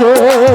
হে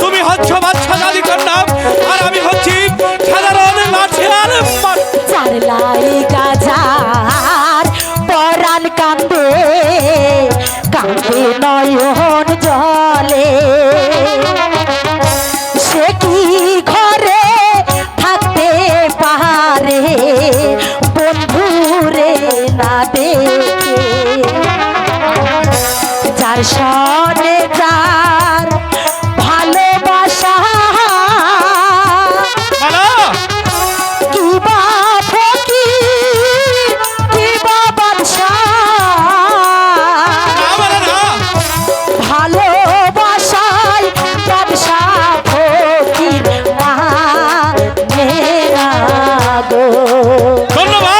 তুমি হচ্ছ বাচ্চা দাদি কন্যা আর আমি হচ্ছি সাধারণ লাঠিয়াল মা- চারলাই গাজার পরাণ কান্দে কান্দে নয়ন জলে। সে কি ঘরে থাকতে পারে বন্ধুরে না দেখে? যার সনে ধন্যবাদ।